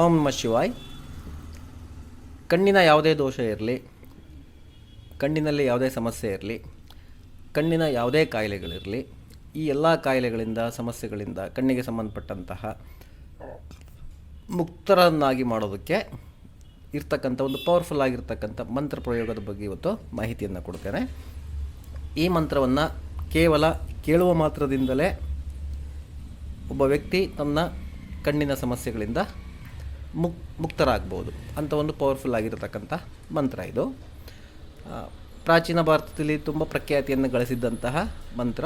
ಓಂ ನಮ ಶಿವಾಯ್. ಕಣ್ಣಿನ ಯಾವುದೇ ದೋಷ ಇರಲಿ, ಕಣ್ಣಿನಲ್ಲಿ ಯಾವುದೇ ಸಮಸ್ಯೆ ಇರಲಿ, ಕಣ್ಣಿನ ಯಾವುದೇ ಕಾಯಿಲೆಗಳಿರಲಿ, ಈ ಎಲ್ಲ ಕಾಯಿಲೆಗಳಿಂದ, ಸಮಸ್ಯೆಗಳಿಂದ ಕಣ್ಣಿಗೆ ಸಂಬಂಧಪಟ್ಟಂತಹ ಮುಕ್ತರನ್ನಾಗಿ ಮಾಡೋದಕ್ಕೆ ಇರ್ತಕ್ಕಂಥ ಒಂದು ಪವರ್ಫುಲ್ ಆಗಿರ್ತಕ್ಕಂಥ ಮಂತ್ರ ಪ್ರಯೋಗದ ಬಗ್ಗೆ ಇವತ್ತು ಮಾಹಿತಿಯನ್ನು ಕೊಡ್ತೇನೆ. ಈ ಮಂತ್ರವನ್ನು ಕೇವಲ ಕೇಳುವ ಮಾತ್ರದಿಂದಲೇ ಒಬ್ಬ ವ್ಯಕ್ತಿ ತನ್ನ ಕಣ್ಣಿನ ಸಮಸ್ಯೆಗಳಿಂದ ಮುಕ್ ಮುಕ್ತರಾಗ್ಬೋದು ಅಂತ ಒಂದು ಪವರ್ಫುಲ್ ಆಗಿರತಕ್ಕಂಥ ಮಂತ್ರ ಇದು. ಪ್ರಾಚೀನ ಭಾರತದಲ್ಲಿ ತುಂಬ ಪ್ರಖ್ಯಾತಿಯನ್ನು ಗಳಿಸಿದ್ದಂತಹ ಮಂತ್ರ.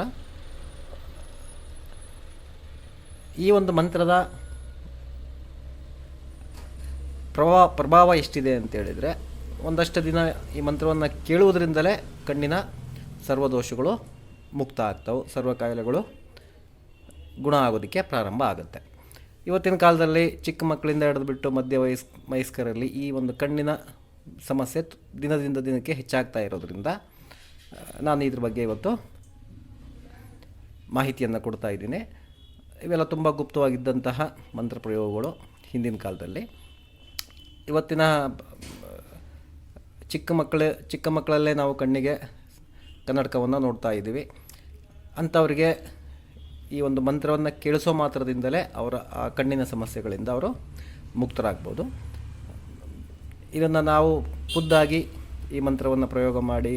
ಈ ಒಂದು ಮಂತ್ರದ ಪ್ರಭಾವ ಪ್ರಭಾವ ಎಷ್ಟಿದೆ ಅಂತೇಳಿದರೆ ಒಂದಷ್ಟು ದಿನ ಈ ಮಂತ್ರವನ್ನು ಕೇಳುವುದರಿಂದಲೇ ಕಣ್ಣಿನ ಸರ್ವದೋಷಗಳು ಮುಕ್ತ ಆಗ್ತವೆ ಸರ್ವ ಕಾಯಿಲೆಗಳು ಗುಣ ಆಗೋದಕ್ಕೆ ಪ್ರಾರಂಭ ಆಗುತ್ತೆ. ಇವತ್ತಿನ ಕಾಲದಲ್ಲಿ ಚಿಕ್ಕ ಮಕ್ಕಳಿಂದ ಹಿಡಿದುಬಿಟ್ಟು ಮಧ್ಯ ವಯಸ್, ವಯಸ್ಕರಲ್ಲಿ ಈ ಒಂದು ಕಣ್ಣಿನ ಸಮಸ್ಯೆ ದಿನದಿಂದ ದಿನಕ್ಕೆ ಹೆಚ್ಚಾಗ್ತಾ ಇರೋದ್ರಿಂದ ನಾನು ಇದ್ರ ಬಗ್ಗೆ ಇವತ್ತು ಮಾಹಿತಿಯನ್ನು ಕೊಡ್ತಾ ಇದ್ದೀನಿ. ಇವೆಲ್ಲ ತುಂಬ ಗುಪ್ತವಾಗಿದ್ದಂತಹ ಮಂತ್ರ ಪ್ರಯೋಗಗಳು ಹಿಂದಿನ ಕಾಲದಲ್ಲಿ. ಇವತ್ತಿನ, ಚಿಕ್ಕ ಮಕ್ಕಳ, ಚಿಕ್ಕ ಮಕ್ಕಳಲ್ಲೇ ನಾವು ಕಣ್ಣಿಗೆ ಕನ್ನಡಕವನ್ನು ನೋಡ್ತಾ ಇದ್ದೀವಿ. ಅಂಥವ್ರಿಗೆ ಈ ಒಂದು ಮಂತ್ರವನ್ನು ಕೇಳಿಸೋ ಮಾತ್ರದಿಂದಲೇ ಅವರ ಕಣ್ಣಿನ ಸಮಸ್ಯೆಗಳಿಂದ ಅವರು ಮುಕ್ತರಾಗ್ಬೋದು. ಇದನ್ನು ನಾವು ಖುದ್ದಾಗಿ ಈ ಮಂತ್ರವನ್ನು ಪ್ರಯೋಗ ಮಾಡಿ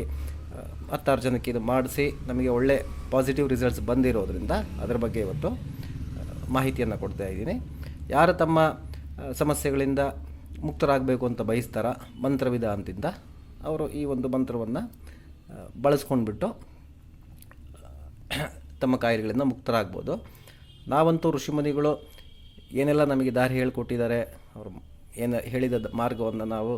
ಹತ್ತಾರು ಜನಕ್ಕೆ ಇದು ಮಾಡಿಸಿ ನಮಗೆ ಒಳ್ಳೆ ಪಾಸಿಟಿವ್ ರಿಸಲ್ಟ್ಸ್ ಬಂದಿರೋದ್ರಿಂದ ಅದರ ಬಗ್ಗೆ ಇವತ್ತು ಮಾಹಿತಿಯನ್ನು ಕೊಡ್ತಾ ಇದ್ದೀನಿ. ಯಾರು ತಮ್ಮ ಸಮಸ್ಯೆಗಳಿಂದ ಮುಕ್ತರಾಗಬೇಕು ಅಂತ ಬಯಸ್ತಾರ ಅಂತಿಂದ, ಅವರು ಈ ಒಂದು ಮಂತ್ರವನ್ನು ಬಳಸ್ಕೊಂಡ್ಬಿಟ್ಟು ತಮ್ಮ ಕಾಯಿಲೆಗಳಿಂದ ಮುಕ್ತರಾಗ್ಬೋದು. ನಾವಂತೂ ಋಷಿಮುನಿಗಳು ಏನೆಲ್ಲ ನಮಗೆ ದಾರಿ ಹೇಳಿಕೊಟ್ಟಿದ್ದಾರೆ, ಅವರು ಏನು ಹೇಳಿದ ಮಾರ್ಗವನ್ನು ನಾವು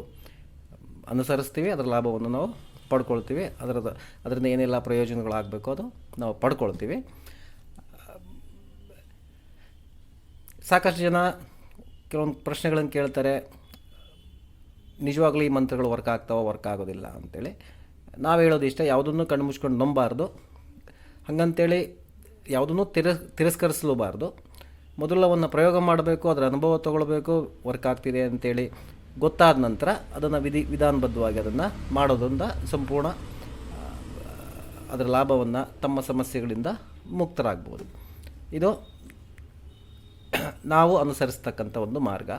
ಅನುಸರಿಸ್ತೀವಿ, ಅದರ ಲಾಭವನ್ನು ನಾವು ಪಡ್ಕೊಳ್ತೀವಿ, ಅದರದ ಅದರಿಂದ ಏನೆಲ್ಲ ಪ್ರಯೋಜನಗಳಾಗಬೇಕು ಅದು ನಾವು ಪಡ್ಕೊಳ್ತೀವಿ. ಸಾಕಷ್ಟು ಜನ ಕೆಲವೊಂದು ಪ್ರಶ್ನೆಗಳನ್ನು ಕೇಳ್ತಾರೆ, ನಿಜವಾಗ್ಲೂ ಈ ಮಂತ್ರಗಳು ವರ್ಕ್ ಆಗ್ತಾವೋ, ವರ್ಕ್ ಆಗೋದಿಲ್ಲ ಅಂತೇಳಿ. ನಾವು ಹೇಳೋದು ಇಷ್ಟ, ಯಾವುದನ್ನು ಕಣ್ಣು ಮುಚ್ಕೊಂಡು ನಂಬಾರ್ದು ಹಾಗಂತೇಳಿ ಯಾವುದನ್ನು ತಿರಸ್ ತಿರಸ್ಕರಿಸಲೂಬಾರ್ದು. ಮೊದಲವನ್ನು ಪ್ರಯೋಗ ಮಾಡಬೇಕು, ಅದರ ಅನುಭವ ತಗೊಳ್ಬೇಕು, ವರ್ಕ್ ಆಗ್ತಿದೆ ಅಂತೇಳಿ ಗೊತ್ತಾದ ನಂತರ ಅದನ್ನು ವಿಧಿ, ವಿಧಾನಬದ್ಧವಾಗಿ ಅದನ್ನು ಮಾಡೋದ್ರಿಂದ ಸಂಪೂರ್ಣ ಅದರ ಲಾಭವನ್ನು ತಮ್ಮ ಸಮಸ್ಯೆಗಳಿಂದ ಮುಕ್ತರಾಗ್ಬೋದು. ಇದು ನಾವು ಅನುಸರಿಸ್ತಕ್ಕಂಥ ಒಂದು ಮಾರ್ಗ.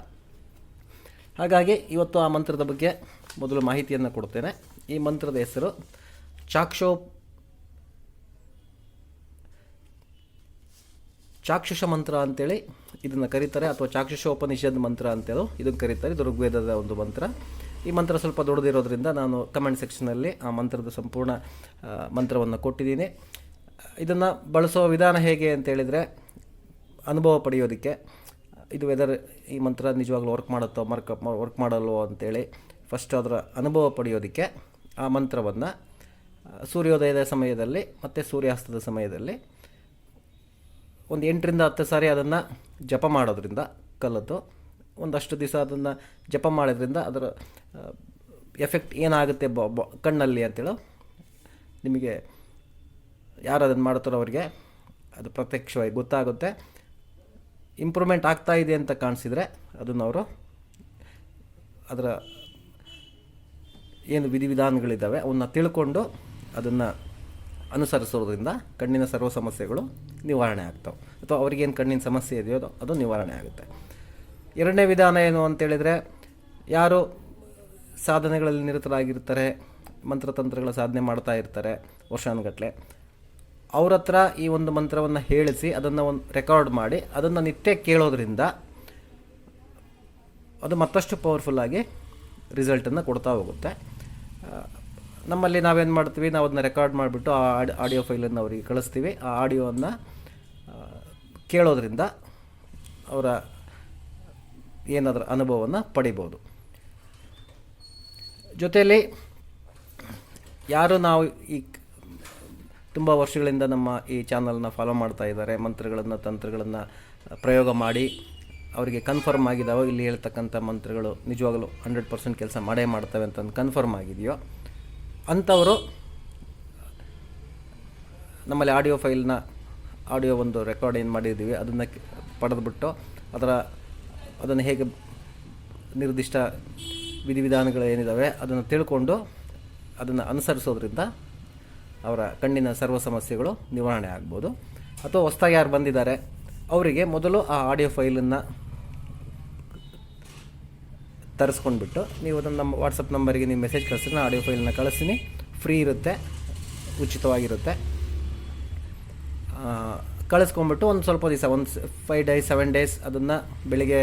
ಹಾಗಾಗಿ ಇವತ್ತು ಆ ಮಂತ್ರದ ಬಗ್ಗೆ ಮೊದಲು ಮಾಹಿತಿಯನ್ನು ಕೊಡ್ತೇನೆ. ಈ ಮಂತ್ರದ ಹೆಸರು ಚಾಕ್ಷೋ ಚಾಕ್ಷುಷ ಮಂತ್ರ ಅಂತೇಳಿ ಇದನ್ನು ಕರೀತಾರೆ, ಅಥವಾ ಚಾಕ್ಷುಷೋಪನಿಷದ್ ಮಂತ್ರ ಅಂತೇಳು ಇದನ್ನು ಕರೀತಾರೆ ಇದು ಋಗ್ವೇದದ ಒಂದು ಮಂತ್ರ. ಈ ಮಂತ್ರ ಸ್ವಲ್ಪ ದೊಡ್ಡದಿರೋದ್ರಿಂದ ನಾನು ಕಮೆಂಟ್ ಸೆಕ್ಷನಲ್ಲಿ ಆ ಮಂತ್ರದ ಸಂಪೂರ್ಣ ಮಂತ್ರವನ್ನು ಕೊಟ್ಟಿದ್ದೀನಿ. ಇದನ್ನು ಬಳಸೋ ವಿಧಾನ ಹೇಗೆ ಅಂತೇಳಿದರೆ ಅನುಭವ ಪಡೆಯೋದಕ್ಕೆ, ಇದು ವೆದರ್ ಈ ಮಂತ್ರ ನಿಜವಾಗ್ಲೂ ವರ್ಕ್ ಮಾಡುತ್ತೋ ಮರ್ಕ್ ವರ್ಕ್ ಮಾಡಲ್ವೋ ಅಂತೇಳಿ ಫಸ್ಟ್ ಅದರ ಅನುಭವ ಪಡೆಯೋದಕ್ಕೆ ಆ ಮಂತ್ರವನ್ನು ಸೂರ್ಯೋದಯದ ಸಮಯದಲ್ಲಿ ಮತ್ತು ಸೂರ್ಯಾಸ್ತದ ಸಮಯದಲ್ಲಿ ಒಂದು ಎಂಟರಿಂದ ಹತ್ತು ಸಾರಿ ಅದನ್ನು ಜಪ ಮಾಡೋದ್ರಿಂದ ಕಲ್ಲದ್ದು, ಒಂದಷ್ಟು ದಿವಸ ಅದನ್ನು ಜಪ ಮಾಡೋದ್ರಿಂದ ಅದರ ಎಫೆಕ್ಟ್ ಏನಾಗುತ್ತೆ ಬ, ಬ- ಕಣ್ಣಲ್ಲಿ ಅಂತೇಳು, ನಿಮಗೆ ಯಾರು ಅದನ್ನು ಮಾಡ್ತಾರೋ ಅವರಿಗೆ ಅದು ಪ್ರತ್ಯಕ್ಷವಾಗಿ ಗೊತ್ತಾಗುತ್ತೆ. ಇಂಪ್ರೂವ್ಮೆಂಟ್ ಆಗ್ತಾ ಇದೆ ಅಂತ ಕಾಣಿಸಿದರೆ ಅದನ್ನು ಅವರು ಅದರ ಏನು ವಿಧಿವಿಧಾನಗಳಿದ್ದಾವೆ ಅವನ್ನ ತಿಳ್ಕೊಂಡು ಅದನ್ನು ಅನುಸರಿಸೋದ್ರಿಂದ ಕಣ್ಣಿನ ಸರ್ವ ಸಮಸ್ಯೆಗಳು ನಿವಾರಣೆ ಆಗ್ತವೆ. ಅಥವಾ ಅವ್ರಿಗೇನು ಕಣ್ಣಿನ ಸಮಸ್ಯೆ ಇದೆಯೋ ಅದು- ನಿವಾರಣೆ ಆಗುತ್ತೆ. ಎರಡನೇ ವಿಧಾನ ಏನು ಅಂತೇಳಿದರೆ ಯಾರು ಸಾಧನೆಗಳಲ್ಲಿ ನಿರತರಾಗಿರ್ತಾರೆ, ಮಂತ್ರತಂತ್ರಗಳ ಸಾಧನೆ ಮಾಡ್ತಾ ಇರ್ತಾರೆ ವರ್ಷಾನುಗಟ್ಟಲೆ ಅವ್ರ ಹತ್ರ ಈ ಒಂದು ಮಂತ್ರವನ್ನು ಹೇಳಿಸಿ ಅದನ್ನು ಒಂದು ರೆಕಾರ್ಡ್ ಮಾಡಿ ಅದನ್ನು ನಿತ್ಯ ಕೇಳೋದ್ರಿಂದ ಅದು ಮತ್ತಷ್ಟು ಪವರ್ಫುಲ್ಲಾಗಿ ರಿಸಲ್ಟನ್ನು ಕೊಡ್ತಾ ಹೋಗುತ್ತೆ. ನಮ್ಮಲ್ಲಿ ನಾವೇನು ಮಾಡ್ತೀವಿ ನಾವು ಅದನ್ನ ರೆಕಾರ್ಡ್ ಮಾಡಿಬಿಟ್ಟು ಆ ಆಡಿಯೋ ಫೈಲನ್ನು ಅವರಿಗೆ ಕಳಿಸ್ತೀವಿ. ಆ ಆಡಿಯೋವನ್ನು ಕೇಳೋದ್ರಿಂದ ಅವರ ಏನಾದರೂ ಅನುಭವವನ್ನು ಪಡಿಬೋದು. ಜೊತೆಯಲ್ಲಿ ಯಾರು ನಾವು ಈ ತುಂಬ ವರ್ಷಗಳಿಂದ ನಮ್ಮ ಈ ಚಾನಲ್ನ ಫಾಲೋ ಮಾಡ್ತಾ ಇದ್ದಾರೆ, ಮಂತ್ರಗಳನ್ನು, ತಂತ್ರಗಳನ್ನು ಪ್ರಯೋಗ ಮಾಡಿ ಅವರಿಗೆ ಕನ್ಫರ್ಮ್ ಆಗಿದ್ದಾವೆ ಇಲ್ಲಿ ಹೇಳ್ತಕ್ಕಂಥ ಮಂತ್ರಗಳು ನಿಜವಾಗಲೂ ಹಂಡ್ರೆಡ್ ಪರ್ಸೆಂಟ್ ಕೆಲಸ ಮಾಡೇ ಮಾಡ್ತವೆ ಅಂತಂದು ಕನ್ಫರ್ಮ್ ಆಗಿದೆಯೋ ಅಂಥವರು ನಮ್ಮಲ್ಲಿ ಆಡಿಯೋ ಫೈಲ್ನ ಆಡಿಯೋ ಒಂದು ರೆಕಾರ್ಡ್ ಏನು ಮಾಡಿದ್ದೀವಿ, ಅದನ್ನು ಪಡೆದುಬಿಟ್ಟು ಅದರ, ಅದನ್ನು ಹೇಗೆ ನಿರ್ದಿಷ್ಟ ವಿಧಿವಿಧಾನಗಳು ಏನಿದ್ದಾವೆ ಅದನ್ನು ತಿಳ್ಕೊಂಡು ಅದನ್ನು ಅನುಸರಿಸೋದ್ರಿಂದ ಅವರ ಕಣ್ಣಿನ ಸರ್ವ ಸಮಸ್ಯೆಗಳು ನಿವಾರಣೆ ಆಗ್ಬೋದು. ಅಥವಾ ಹೊಸ್ದಾಗಿ ಯಾರು ಬಂದಿದ್ದಾರೆ, ಅವರಿಗೆ ಮೊದಲು ಆ ಆಡಿಯೋ ಫೈಲನ್ನು ತರಿಸ್ಕೊಂಡ್ಬಿಟ್ಟು ನೀವು ಅದನ್ನು ನಮ್ಮ ವಾಟ್ಸಪ್ ನಂಬರಿಗೆ ನೀವು ಮೆಸೇಜ್ ಕಳಿಸಿದ್ರೆ ಆಡಿಯೋ ಫೈಲನ್ನ ಕಳಿಸ್ತೀನಿ. ಫ್ರೀ ಇರುತ್ತೆ, ಉಚಿತವಾಗಿರುತ್ತೆ. ಕಳಿಸ್ಕೊಂಬಿಟ್ಟು ಒಂದು ಸ್ವಲ್ಪ ದಿವಸ, ಒಂದು ಫೈವ್ ಡೇಸ್ ಸೆವೆನ್ ಡೇಸ್ ಅದನ್ನು ಬೆಳಿಗ್ಗೆ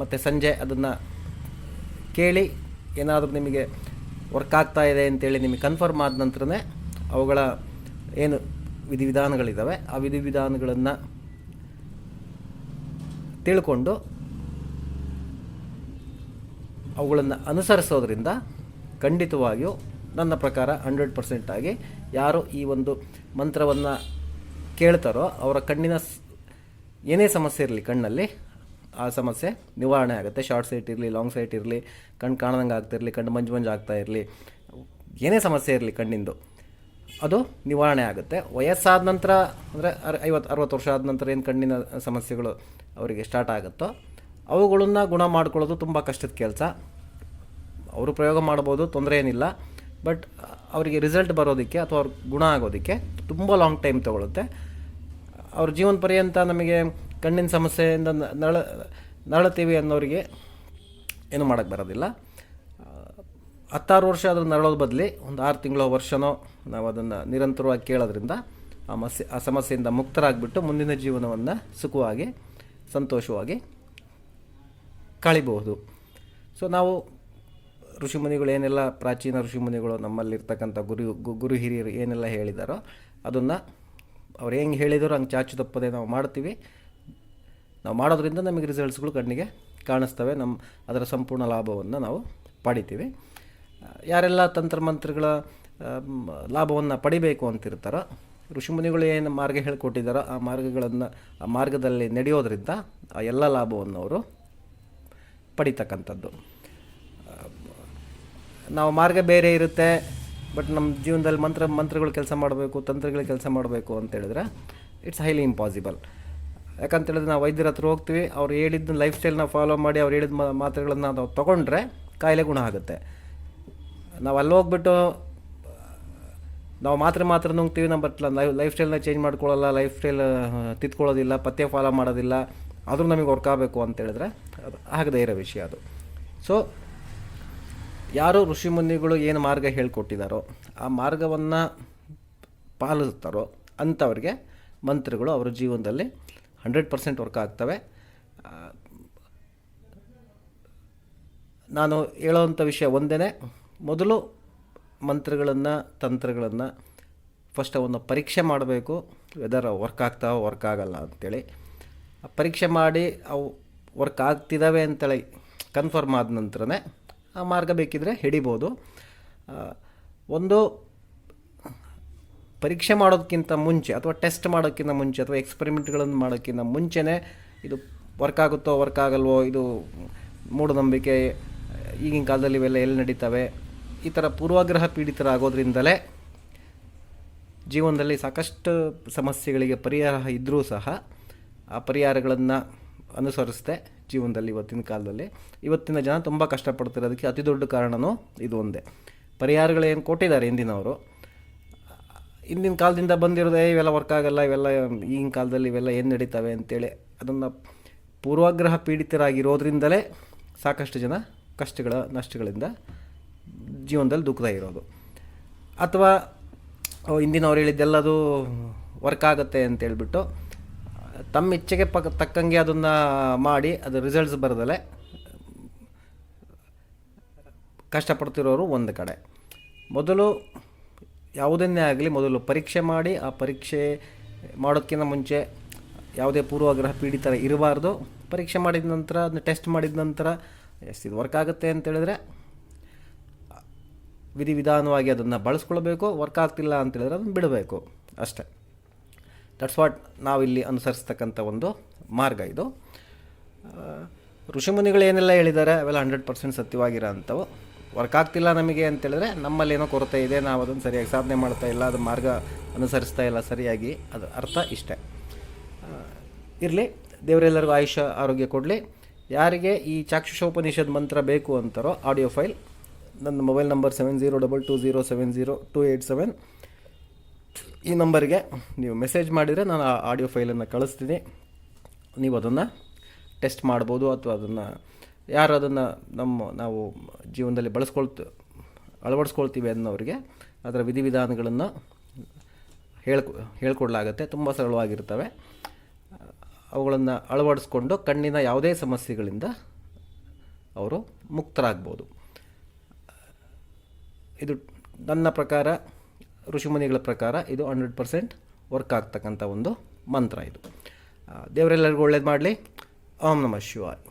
ಮತ್ತು ಸಂಜೆ ಅದನ್ನು ಕೇಳಿ ಏನಾದರೂ ನಿಮಗೆ ವರ್ಕ್ ಆಗ್ತಾ ಇದೆ ಅಂತೇಳಿ ನಿಮಗೆ ಕನ್ಫರ್ಮ್ ಆದ ನಂತರನೇ ಅವುಗಳ ಏನು ವಿಧಿವಿಧಾನಗಳಿದ್ದಾವೆ ಆ ವಿಧಿವಿಧಾನಗಳನ್ನು ತಿಳ್ಕೊಂಡು ಅವುಗಳನ್ನು ಅನುಸರಿಸೋದ್ರಿಂದ ಖಂಡಿತವಾಗಿಯೂ ನನ್ನ ಪ್ರಕಾರ ಹಂಡ್ರೆಡ್ ಪರ್ಸೆಂಟ್ ಆಗಿ ಯಾರು ಈ ಒಂದು ಮಂತ್ರವನ್ನು ಕೇಳ್ತಾರೋ ಅವರ ಕಣ್ಣಿನ ಏನೇ ಸಮಸ್ಯೆ ಇರಲಿ ಕಣ್ಣಲ್ಲಿ, ಆ ಸಮಸ್ಯೆ ನಿವಾರಣೆ ಆಗುತ್ತೆ. ಶಾರ್ಟ್ ಸೈಟ್ ಇರಲಿ, ಲಾಂಗ್ ಸೈಟ್ ಇರಲಿ, ಕಣ್ಣು ಕಾಣದಂಗೆ ಆಗ್ತಿರಲಿ ಕಣ್ಣು ಮಂಜು ಮಂಜು ಆಗ್ತಾ ಇರಲಿ, ಏನೇ ಸಮಸ್ಯೆ ಇರಲಿ ಕಣ್ಣಿಂದು, ಅದು ನಿವಾರಣೆ ಆಗುತ್ತೆ. ವಯಸ್ಸಾದ ನಂತರ, ಅಂದರೆ ಐವತ್ತು ಅರವತ್ತು ವರ್ಷ ಆದ ನಂತರ ಏನು ಕಣ್ಣಿನ ಸಮಸ್ಯೆಗಳು ಅವರಿಗೆ ಸ್ಟಾರ್ಟ್ ಆಗುತ್ತೋ ಅವುಗಳನ್ನು ಗುಣ ಮಾಡ್ಕೊಳ್ಳೋದು ತುಂಬ ಕಷ್ಟದ ಕೆಲಸ. ಅವರು ಪ್ರಯೋಗ ಮಾಡ್ಬೋದು, ತೊಂದರೆ ಏನಿಲ್ಲ. ಬಟ್ ಅವರಿಗೆ ರಿಸಲ್ಟ್ ಬರೋದಕ್ಕೆ ಅಥವಾ ಅವ್ರ ಗುಣ ಆಗೋದಕ್ಕೆ ತುಂಬ ಲಾಂಗ್ ಟೈಮ್ ತೊಗೊಳುತ್ತೆ. ಅವ್ರ ಜೀವನ ಪರ್ಯಂತ ನಮಗೆ ಕಣ್ಣಿನ ಸಮಸ್ಯೆಯಿಂದ ನಳ, ನರಳುತ್ತೀವಿ ಅನ್ನೋರಿಗೆ ಏನು ಮಾಡೋಕ್ಕೆ ಬರೋದಿಲ್ಲ. ಹತ್ತಾರು ವರ್ಷ ಅದನ್ನು ನರಳೋದು ಬದಲಿ ಒಂದು ಆರು ತಿಂಗಳು ವರ್ಷನೋ ನಾವು ಅದನ್ನು ನಿರಂತರವಾಗಿ ಕೇಳೋದ್ರಿಂದ ಆ ಮಸ್ಯೆ, ಆ ಸಮಸ್ಯೆಯಿಂದ ಮುಕ್ತರಾಗಿಬಿಟ್ಟು ಮುಂದಿನ ಜೀವನವನ್ನು ಸುಖವಾಗಿ, ಸಂತೋಷವಾಗಿ ಕಳಿಬಹುದು. ಸೊ ನಾವು ಋಷಿಮುನಿಗಳು ಏನೆಲ್ಲ ಪ್ರಾಚೀನ ಋಷಿಮುನಿಗಳು ನಮ್ಮಲ್ಲಿರ್ತಕ್ಕಂಥ ಗುರು ಗುರು ಹಿರಿಯರು ಏನೆಲ್ಲ ಹೇಳಿದಾರೋ ಅದನ್ನು ಅವ್ರು ಹೆಂಗೆ ಹೇಳಿದಾರೋ ಹಂಗೆ ಚಾಚು ತಪ್ಪದೆ ನಾವು ಮಾಡ್ತೀವಿ. ನಾವು ಮಾಡೋದ್ರಿಂದ ನಮಗೆ ರಿಸಲ್ಟ್ಸ್ಗಳು ಕಣ್ಣಿಗೆ ಕಾಣಿಸ್ತವೆ. ನಮ್ಮ ಅದರ ಸಂಪೂರ್ಣ ಲಾಭವನ್ನು ನಾವು ಪಡಿತೀವಿ. ಯಾರೆಲ್ಲ ತಂತ್ರಮಂತ್ರಗಳ ಲಾಭವನ್ನು ಪಡಿಬೇಕು ಅಂತಿರ್ತಾರೋ, ಋಷಿಮುನಿಗಳು ಏನು ಮಾರ್ಗ ಹೇಳಿಕೊಟ್ಟಿದ್ದಾರೋ ಆ ಮಾರ್ಗಗಳನ್ನು, ಆ ಮಾರ್ಗದಲ್ಲಿ ನಡೆಯೋದ್ರಿಂದ ಆ ಎಲ್ಲ ಲಾಭವನ್ನು ಅವರು ಪಡಿತಕ್ಕಂಥದ್ದು. ನಾವು ಮಾರ್ಗ ಬೇರೆ ಇರುತ್ತೆ, ಬಟ್ ನಮ್ಮ ಜೀವನದಲ್ಲಿ ಮಂತ್ರ, ಮಂತ್ರಗಳು ಕೆಲಸ ಮಾಡಬೇಕು, ತಂತ್ರಗಳು ಕೆಲಸ ಮಾಡಬೇಕು ಅಂತ ಹೇಳಿದ್ರೆ ಇಟ್ಸ್ ಹೈಲಿ ಇಂಪಾಸಿಬಲ್ ಯಾಕಂತ ಹೇಳಿದ್ರೆ ನಾವು ವೈದ್ಯರ ಹತ್ರ ಹೋಗ್ತೀವಿ, ಅವ್ರು ಹೇಳಿದ್ದ ಲೈಫ್ ಸ್ಟೈಲ್ನ ಫಾಲೋ ಮಾಡಿ ಅವ್ರು ಹೇಳಿದ ಮಾತ್ರೆಗಳನ್ನು ನಾವು ತೊಗೊಂಡ್ರೆ ಕಾಯಿಲೆ ಗುಣ ಆಗುತ್ತೆ. ನಾವು ಅಲ್ಲಿ ಹೋಗ್ಬಿಟ್ಟು, ನಾವು ಮಾತ್ರೆ ಮಾತ್ರ ನುಂಗ್ತೀವಿ, ನಮ್ಮ ಬಟ್ ಲೈಫ್ ಸ್ಟೈಲ್ನ ಚೇಂಜ್ ಮಾಡ್ಕೊಳ್ಳಲ್ಲ ಲೈಫ್ ಸ್ಟೈಲ್ ತಿತ್ಕೊಳ್ಳೋದಿಲ್ಲ, ಪಥ್ಯ ಫಾಲೋ ಮಾಡೋದಿಲ್ಲ ಆದರೂ ನಮಗೆ ವರ್ಕ್ ಆಗಬೇಕು ಅಂತ ಹೇಳಿದ್ರೆ ಅದು ಆಗದೇ ಇರೋ ವಿಷಯ ಅದು. ಸೊ ಯಾರು ಋಷಿಮುನಿಗಳು ಏನು ಮಾರ್ಗ ಹೇಳಿಕೊಟ್ಟಿದ್ದಾರೋ ಆ ಮಾರ್ಗವನ್ನು ಪಾಲಿಸ್ತಾರೋ ಅಂಥವ್ರಿಗೆ ಮಂತ್ರಗಳು ಅವರ ಜೀವನದಲ್ಲಿ ಹಂಡ್ರೆಡ್ ಪರ್ಸೆಂಟ್ ವರ್ಕ್ ಆಗ್ತವೆ. ನಾನು ಹೇಳೋವಂಥ ವಿಷಯ ಒಂದೇ ಮೊದಲು ಮಂತ್ರಗಳನ್ನು, ತಂತ್ರಗಳನ್ನು ಫಸ್ಟ್ ಅವನ್ನು ಪರೀಕ್ಷೆ ಮಾಡಬೇಕು ವೆದರ್ ವರ್ಕ್ ಆಗ್ತಾವೋ ವರ್ಕ್ ಆಗಲ್ಲ ಅಂತೇಳಿ. ಆ ಪರೀಕ್ಷೆ ಮಾಡಿ ಅವು ವರ್ಕ್ ಆಗ್ತಿದ್ದಾವೆ ಅಂತೇಳಿ ಕನ್ಫರ್ಮ್ ಆದ ನಂತರನೇ ಆ ಮಾರ್ಗ ಬೇಕಿದ್ದರೆ ಹಿಡಿಬೋದು. ಒಂದು ಪರೀಕ್ಷೆ ಮಾಡೋದಕ್ಕಿಂತ ಮುಂಚೆ ಅಥವಾ ಟೆಸ್ಟ್ ಮಾಡೋಕ್ಕಿಂತ ಮುಂಚೆ ಅಥವಾ ಎಕ್ಸ್ಪೆರಿಮೆಂಟ್ಗಳನ್ನು ಮಾಡೋಕ್ಕಿಂತ ಮುಂಚೆನೇ ಇದು ವರ್ಕ್ ಆಗುತ್ತೋ ವರ್ಕ್ ಆಗಲ್ವೋ, ಇದು ಮೂಢನಂಬಿಕೆ, ಈಗಿನ ಕಾಲದಲ್ಲಿ ಇವೆಲ್ಲ ಎಲ್ಲಿ ನಡೀತವೆ, ಈ ಥರ ಪೂರ್ವಾಗ್ರಹ ಪೀಡಿತರಾಗೋದ್ರಿಂದಲೇ ಜೀವನದಲ್ಲಿ ಸಾಕಷ್ಟು ಸಮಸ್ಯೆಗಳಿಗೆ ಪರಿಹಾರ ಇದ್ದರೂ ಸಹ ಆ ಪರಿಹಾರಗಳನ್ನು ಅನುಸರಿಸದೆ ಜೀವನದಲ್ಲಿ ಇವತ್ತಿನ ಕಾಲದಲ್ಲಿ. ಇವತ್ತಿನ ಜನ ತುಂಬ ಕಷ್ಟಪಡ್ತಿರೋದಕ್ಕೆ ಅತಿ ದೊಡ್ಡ ಕಾರಣವೂ ಇದು ಒಂದೇ. ಪರಿಹಾರಗಳೇನು ಕೊಟ್ಟಿದ್ದಾರೆ ಹಿಂದಿನವರು ಹಿಂದಿನ ಕಾಲದಿಂದ ಬಂದಿರೋದೇ ಇವೆಲ್ಲ ವರ್ಕ್ ಆಗಲ್ಲ, ಇವೆಲ್ಲ ಈಗಿನ ಕಾಲದಲ್ಲಿ ಇವೆಲ್ಲ ಏನು ನಡೀತವೆ ಅಂತೇಳಿ ಅದನ್ನು ಪೂರ್ವಾಗ್ರಹ ಪೀಡಿತರಾಗಿರೋದ್ರಿಂದಲೇ ಸಾಕಷ್ಟು ಜನ ಕಷ್ಟಗಳ, ನಷ್ಟಗಳಿಂದ ಜೀವನದಲ್ಲಿ ದುಃಖದ ಇರೋದು. ಅಥವಾ ಹಿಂದಿನವ್ರು ಹೇಳಿದ್ದೆಲ್ಲದು ವರ್ಕ್ ಆಗುತ್ತೆ ಅಂತ ಹೇಳ್ಬಿಟ್ಟು ತಮ್ಮ ಇಚ್ಛೆಗೆ ಪಕ್ಕ ತಕ್ಕಂಗೆ ಅದನ್ನು ಮಾಡಿ ಅದು ರಿಸಲ್ಟ್ಸ್ ಬರದಲೆ ಕಷ್ಟಪಡ್ತಿರೋರು ಒಂದು ಕಡೆ. ಮೊದಲು ಯಾವುದನ್ನೇ ಆಗಲಿ ಮೊದಲು ಪರೀಕ್ಷೆ ಮಾಡಿ, ಆ ಪರೀಕ್ಷೆ ಮಾಡೋದಕ್ಕಿಂತ ಮುಂಚೆ ಯಾವುದೇ ಪೂರ್ವಾಗ್ರಹ ಪೀಡಿತರ ಇರಬಾರ್ದು. ಪರೀಕ್ಷೆ ಮಾಡಿದ ನಂತರ, ಅದನ್ನ ಟೆಸ್ಟ್ ಮಾಡಿದ ನಂತರ ಎಸ್ ಇದು ವರ್ಕ್ ಆಗುತ್ತೆ ಅಂತ ಹೇಳಿದ್ರೆ, ವಿಧಿವಿಧಾನವಾಗಿ ಅದನ್ನು ಬಳಸ್ಕೊಳ್ಬೇಕು ವರ್ಕ್ ಆಗ್ತಿಲ್ಲ ಅಂತೇಳಿದ್ರೆ ಅದನ್ನು ಬಿಡಬೇಕು ಅಷ್ಟೇ. ದಟ್ಸ್ ವಾಟ್ ನಾವಿಲ್ಲಿ ಅನುಸರಿಸ್ತಕ್ಕಂಥ ಒಂದು ಮಾರ್ಗ ಇದು. ಋಷಿಮುನಿಗಳು ಏನೆಲ್ಲ ಹೇಳಿದ್ದಾರೆ? ಅವೆಲ್ಲ ಹಂಡ್ರೆಡ್ ಪರ್ಸೆಂಟ್ ಸತ್ಯವಾಗಿರೋ ಅಂಥವು ವರ್ಕ್ ಆಗ್ತಿಲ್ಲ ನಮಗೆ ಅಂತೇಳಿದ್ರೆ ನಮ್ಮಲ್ಲಿ ಏನೋ ಕೊರತೆ ಇದೆ, ನಾವು ಅದನ್ನು ಸರಿಯಾಗಿ ಸಾಧನೆ ಮಾಡ್ತಾ ಇಲ್ಲ, ಅದು ಮಾರ್ಗ ಅನುಸರಿಸ್ತಾ ಇಲ್ಲ ಸರಿಯಾಗಿ, ಅದು ಅರ್ಥ ಇಷ್ಟೇ. ಇರಲಿ, ದೇವರೆಲ್ಲರಿಗೂ ಆಯುಷ್ಯ ಆರೋಗ್ಯ ಕೊಡಲಿ. ಯಾರಿಗೆ ಈ ಚಾಕ್ಷುಷೋಪನಿಷದ್ ಮಂತ್ರ ಬೇಕು ಅಂತಾರೋ ಆಡಿಯೋ ಫೈಲ್ ನನ್ನ mobile number seven zero double two zero seven zero two eight seven ಈ ನಂಬರ್ಗೆ ನೀವು ಮೆಸೇಜ್ ಮಾಡಿದರೆ ನಾನು ಆ ಆಡಿಯೋ ಫೈಲನ್ನು ಕಳಿಸ್ತೀನಿ. ನೀವು ಅದನ್ನು ಟೆಸ್ಟ್ ಮಾಡ್ಬೋದು ಅಥವಾ ಅದನ್ನು ಯಾರು ಅದನ್ನು ನಮ್ಮ ನಾವು ಜೀವನದಲ್ಲಿ ಬಳಸ್ಕೊಳ್ತ, ಅಳವಡಿಸ್ಕೊಳ್ತೀವಿ ಅನ್ನೋರಿಗೆ ಅದರ ವಿಧಿವಿಧಾನಗಳನ್ನು ಹೇಳ್ಕೊ ಹೇಳ್ಕೊಡ್ಲಾಗತ್ತೆ. ತುಂಬ ಸರಳವಾಗಿರ್ತವೆ. ಅವುಗಳನ್ನು ಅಳವಡಿಸ್ಕೊಂಡು ಕಣ್ಣಿನ ಯಾವುದೇ ಸಮಸ್ಯೆಗಳಿಂದ ಅವರು ಮುಕ್ತರಾಗ್ಬೋದು. ಇದು ನನ್ನ ಪ್ರಕಾರ ಋಷಿಮುನಿಗಳ ಪ್ರಕಾರ ಇದು ಹಂಡ್ರೆಡ್ ಪರ್ಸೆಂಟ್ ವರ್ಕ್ ಆಗ್ತಕ್ಕಂಥ ಒಂದು ಮಂತ್ರ ಇದು. ದೇವರೆಲ್ಲರಿಗೂ ಒಳ್ಳೇದು ಮಾಡಲಿ. ಓಂ ನಮಃ ಶಿವಾಯ್.